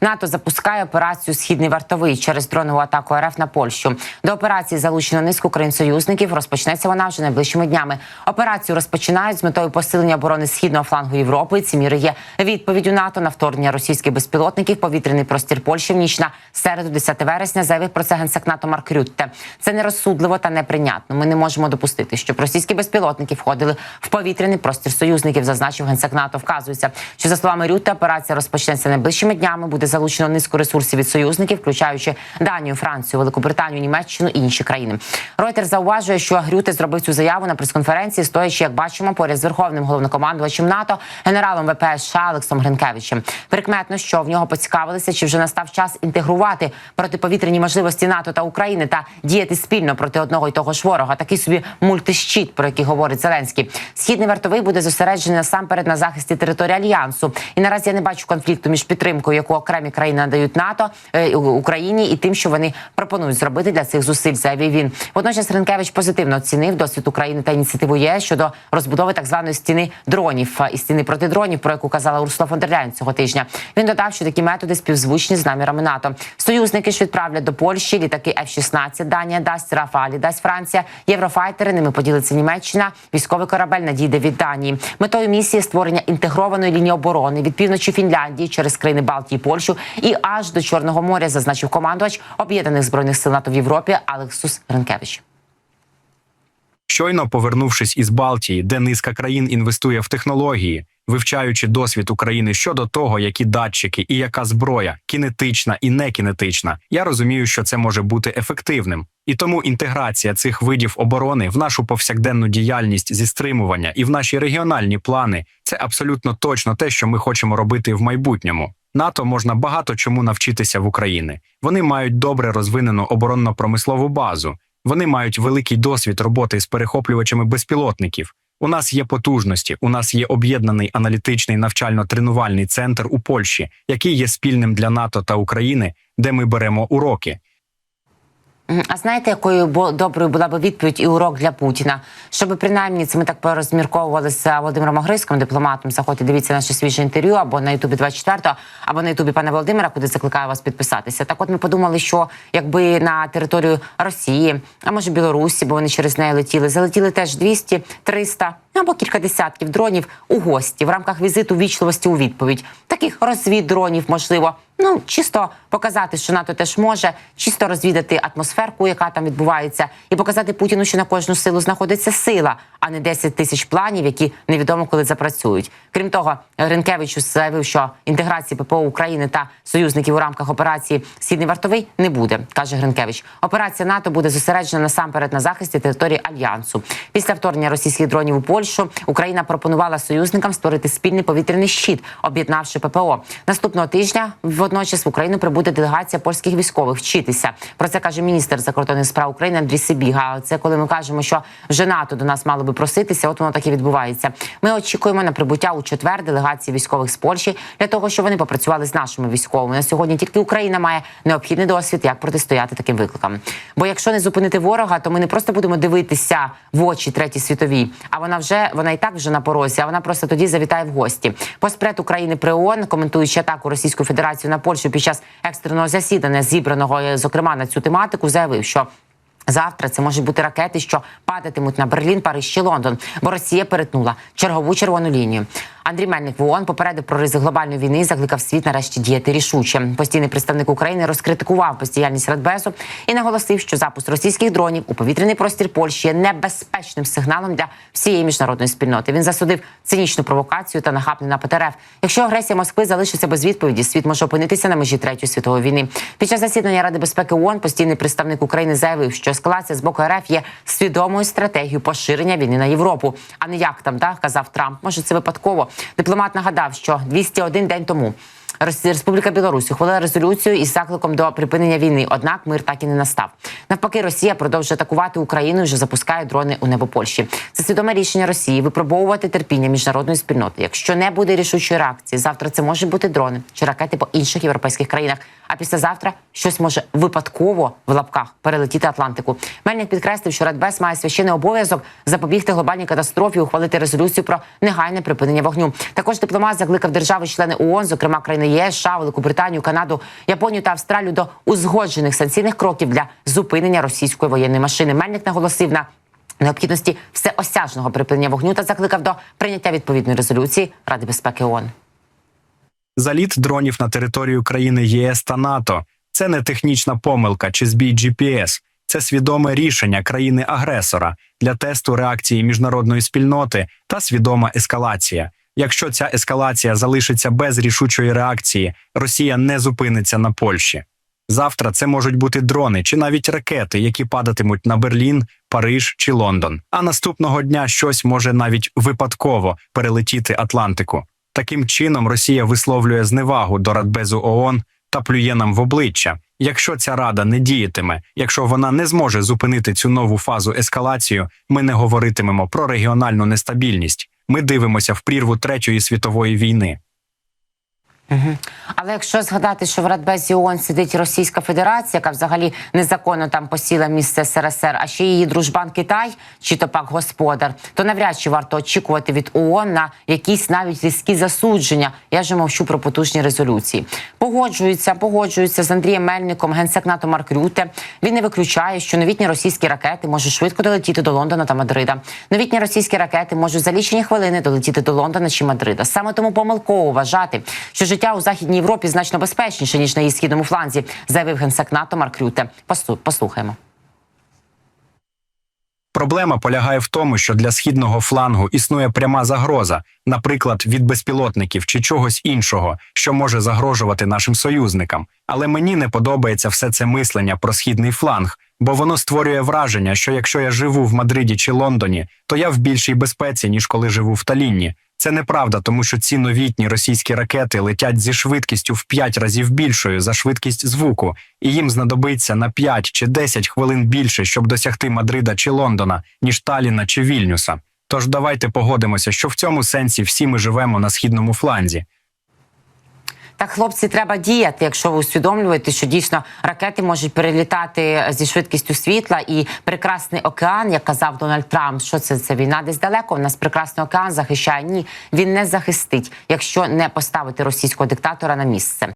НАТО запускає операцію Східний вартовий через дронову атаку РФ на Польщу. До операції залучено низку країн-союзників. Розпочнеться вона вже найближчими днями. Операцію розпочинають з метою посилення оборони східного флангу Європи. Ці міри є відповіддю НАТО на вторгнення російських безпілотників. Повітряний простір Польщі в ніч на середу, 10 вересня, заявив про це генсек НАТО Марк Рютте. Це нерозсудливо та неприйнятно. Ми не можемо допустити, щоб російські безпілотники входили в повітряний простір союзників. Зазначив генсек НАТО. Вказується, що за словами Рютте, операція розпочнеться найближчими днями. Буде залучено низку ресурсів від союзників, включаючи Данію, Францію, Великобританію, Німеччину і інші країни. Ройтер зауважує, що Рютте зробив цю заяву на прес-конференції, стоячи, як бачимо, поряд з верховним головнокомандувачем НАТО, генералом ВПС США Олексом Гринкевичем. Прикметно, що в нього поцікавилися, чи вже настав час інтегрувати протиповітряні можливості НАТО та України та діяти спільно проти одного і того ж ворога. Такий собі мультищит, про який говорить Зеленський. Східний вартовий буде зосереджений насамперед на захисті території альянсу. І наразі я не бачу конфлікту між підтримкою, яку окремі країни надають НАТО е, Україні, і тим, що вони пропонують зробити для цих зусиль. Заявив він. Водночас Ренкевич позитивно оцінив досвід України та ініціативу ЄС щодо розбудови так званої стіни дронів е, і стіни проти дронів, про яку казала Урсула фон цього тижня. Він додав, що такі методи співзвучні з намірами НАТО. Союзники ж відправлять до Польщі літаки F-16 Данія дасть Рафалі, дасть Франція, єврофайтери. Ними поділиться Німеччина. Військовий корабель надійде від Данії. Метою місії створення інтегрованої лінії оборони від півночі Фінляндії через країни Балтії, Польщу і аж до Чорного моря, зазначив командувач об'єднаних збройних сил НАТО в Європі Алексус Ренкевич. Щойно повернувшись із Балтії, де низка країн інвестує в технології, вивчаючи досвід України щодо того, які датчики і яка зброя кінетична і некінетична, я розумію, що це може бути ефективним. І тому інтеграція цих видів оборони в нашу повсякденну діяльність зі стримування і в наші регіональні плани це абсолютно точно те, що ми хочемо робити в майбутньому. НАТО можна багато чому навчитися в Україні. Вони мають добре розвинену оборонно-промислову базу. Вони мають великий досвід роботи з перехоплювачами безпілотників. У нас є потужності, у нас є об'єднаний аналітичний навчально-тренувальний центр у Польщі, який є спільним для НАТО та України, де ми беремо уроки. А знаєте, якою доброю була б відповідь і урок для Путіна? Щоб принаймні це ми так порозмірковували з Володимиром Огриском, дипломатом. Заходьте, дивіться наше свіже інтерв'ю або на Ютубі 24, або на Ютубі пана Володимира, куди закликаю вас підписатися. Так, от ми подумали, що якби на територію Росії, а може Білорусі, бо вони через неї летіли, залетіли теж 200, 300 або кілька десятків дронів у гості в рамках візиту вічливості у відповідь. Таких розвід дронів можливо. Ну, чисто показати, що НАТО теж може, чисто розвідати атмосферку, яка там відбувається, і показати Путіну, що на кожну силу знаходиться сила, а не 10 тисяч планів, які невідомо коли запрацюють. Крім того, Ренкевичу заявив, що інтеграції ППО України та союзників у рамках операції Східний вартовий не буде, каже Гринкевич. Операція НАТО буде зосереджена насамперед на захисті території альянсу. Після вторгнення російських дронів у Польщу Україна пропонувала союзникам створити спільний повітряний щит, об'єднавши ППО. Наступного тижня водночас в Україну прибуде делегація польських військових вчитися. Про це каже міністр закордонних справ України Андрій Сибіга. Це коли ми кажемо, що вже НАТО до нас мало би проситися. От воно так і відбувається. Ми очікуємо на прибуття у четвер делегації військових з Польщі для того, щоб вони попрацювали з нашими військовими. На сьогодні тільки Україна має необхідний досвід, як протистояти таким викликам. Бо якщо не зупинити ворога, то ми не просто будемо дивитися в очі третій світовій, а вона вже вона і так вже на порозі. А вона просто тоді завітає в гості. Постпред України при ООН, коментуючи атаку Російської Федерації на Польщу під час екстреного засідання, зібраного е, зокрема на цю тематику, заявив, що Завтра це можуть бути ракети, що падатимуть на Берлін, Париж чи Лондон, бо Росія перетнула чергову червону лінію. Андрій Мельник в ООН попередив про ризик глобальної війни закликав світ нарешті діяти рішуче. Постійний представник України розкритикував бездіяльність Радбезу і наголосив, що запуск російських дронів у повітряний простір Польщі є небезпечним сигналом для всієї міжнародної спільноти. Він засудив цинічну провокацію та нахабний напад РФ. Якщо агресія Москви залишиться без відповіді, світ може опинитися на межі третьої світової війни. Під час засідання Ради безпеки ООН постійний представник України заявив, що ескалація з боку РФ є свідомою стратегією поширення війни на Європу, а не як там так казав Трамп. Може, це випадково. Дипломат нагадав, що 201 день тому. Республіка Білорусь ухвалила резолюцію із закликом до припинення війни. Однак мир так і не настав. Навпаки, Росія продовжує атакувати Україну і вже запускає дрони у небо Польщі. Це свідоме рішення Росії випробовувати терпіння міжнародної спільноти. Якщо не буде рішучої реакції, завтра це можуть бути дрони чи ракети по інших європейських країнах. А післязавтра щось може випадково в лапках перелетіти Атлантику. Мельник підкреслив, що Радбес має священний обов'язок запобігти глобальній катастрофі, ухвалити резолюцію про негайне припинення вогню. Також дипломат закликав держави-члени ООН, зокрема країни країни ЄС, США, Велику Британію, Канаду, Японію та Австралію до узгоджених санкційних кроків для зупинення російської воєнної машини. Мельник наголосив на необхідності всеосяжного припинення вогню та закликав до прийняття відповідної резолюції Ради безпеки ООН. Заліт дронів на територію країни ЄС та НАТО це не технічна помилка чи збій GPS. Це свідоме рішення країни-агресора для тесту реакції міжнародної спільноти та свідома ескалація. Якщо ця ескалація залишиться без рішучої реакції, Росія не зупиниться на Польщі. Завтра це можуть бути дрони чи навіть ракети, які падатимуть на Берлін, Париж чи Лондон. А наступного дня щось може навіть випадково перелетіти Атлантику. Таким чином Росія висловлює зневагу до Радбезу ООН та плює нам в обличчя. Якщо ця рада не діятиме, якщо вона не зможе зупинити цю нову фазу ескалацію, ми не говоритимемо про регіональну нестабільність. Ми дивимося в прірву Третьої світової війни. Але якщо згадати, що в Радбезі ООН сидить Російська Федерація, яка взагалі незаконно там посіла місце СРСР, а ще її дружбан Китай, чи то пак господар, то навряд чи варто очікувати від ООН на якісь навіть різкі засудження. Я вже мовчу про потужні резолюції. Погоджуються, погоджуються з Андрієм Мельником, генсек НАТО Марк Рюте. Він не виключає, що новітні російські ракети можуть швидко долетіти до Лондона та Мадрида. Новітні російські ракети можуть за лічені хвилини долетіти до Лондона чи Мадрида. Саме тому помилково вважати, що життя у західній Європі значно безпечніше ніж на її східному фланзі, заявив генсек НАТО Марк Рюте. Послухаємо. Проблема полягає в тому, що для східного флангу існує пряма загроза, наприклад, від безпілотників чи чогось іншого, що може загрожувати нашим союзникам. Але мені не подобається все це мислення про східний фланг, бо воно створює враження, що якщо я живу в Мадриді чи Лондоні, то я в більшій безпеці, ніж коли живу в Талінні. Це неправда, тому що ці новітні російські ракети летять зі швидкістю в 5 разів більшою за швидкість звуку, і їм знадобиться на 5 чи 10 хвилин більше, щоб досягти Мадрида чи Лондона, ніж Таліна чи Вільнюса. Тож давайте погодимося, що в цьому сенсі всі ми живемо на східному фланзі. Так, хлопці, треба діяти, якщо ви усвідомлюєте, що дійсно ракети можуть перелітати зі швидкістю світла, і прекрасний океан, як казав Дональд Трамп, що це, це війна десь далеко. У нас прекрасний океан захищає. Ні, він не захистить, якщо не поставити російського диктатора на місце.